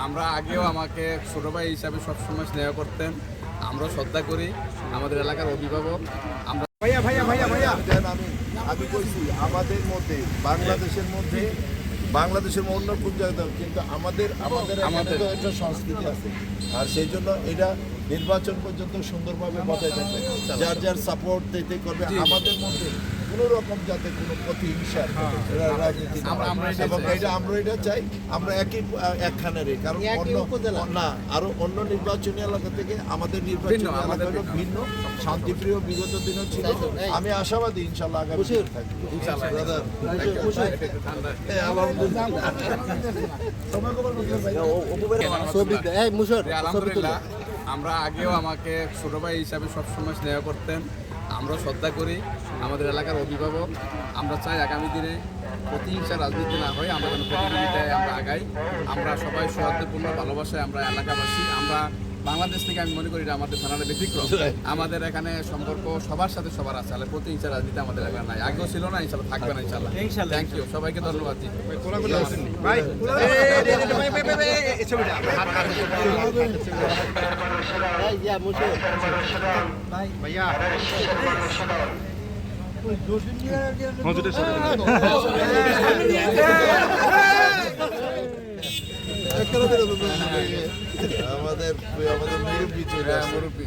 আমরা আগেও আমাকে ছোট ভাই হিসাবে সবসময় স্নেহ করতেন। আমরা শ্রদ্ধা করি আমাদের এলাকার অভিভাবক। আমরা যেন আমি আমি বলছি আমাদের মধ্যে বাংলাদেশের মধ্যে বাংলাদেশের অন্য কোন জায়গায় কিন্তু আমাদের আমাদের আমাদের- একটা সংস্কৃতি আছে। আর সেই জন্য এটা নির্বাচন পর্যন্ত সুন্দরভাবে বজায় থাকবে। যার যার সাপোর্ট দিতে করবে আমাদের মধ্যে কোনো রকম যাতে কোনো প্রতিহিংসা রাজনীতি না আমরা- আমরা হয়। এবং চাই। এটা আমরা এটা চাই আমরা একই একখানেরই কারণ অন্য না আরও অন্য নির্বাচনী এলাকা থেকে আমাদের নির্বাচনী ভিন্ন, এলাকা ভিন্ন। শান্তিপ্রিয় বিগত দিনও ছিল। আমি আশাবাদী ইনশাল্লাহ আগামী থাকবে। হ্যাঁ, আলহামদুলিল্লাহ। আমরা আগেও আমাকে ছোট ভাই হিসাবে সবসময় স্নেহ করতেন। আমরা শ্রদ্ধা করি আমাদের এলাকার অভিভাবক। আমরা চাই আগামী দিনে প্রতিহিংসা রাজনীতি না হয় আমরা যেন প্রতিযোগিতায় আমরা আগাই। আমরা সবাই সৌহার্দ্যপূর্ণ ভালোবাসায় আমরা এলাকাবাসী। আমরা বাংলাদেশ থেকে আমি মনে করি এটা আমাদের থানার ব্যতিক্রম। আমাদের এখানে সম্পর্ক সবার সাথে সবার আছে আর প্রতিহিংসা রাজনীতি আমাদের এলাকায় নাই। আগেও ছিল না ইনশাল্লাহ থাকবে না ইনশাল্লাহ। থ্যাংক ইউ সবাইকে ধন্যবাদ জি আমাদের আমাদের মুরব্বী চলে। মুরব্বী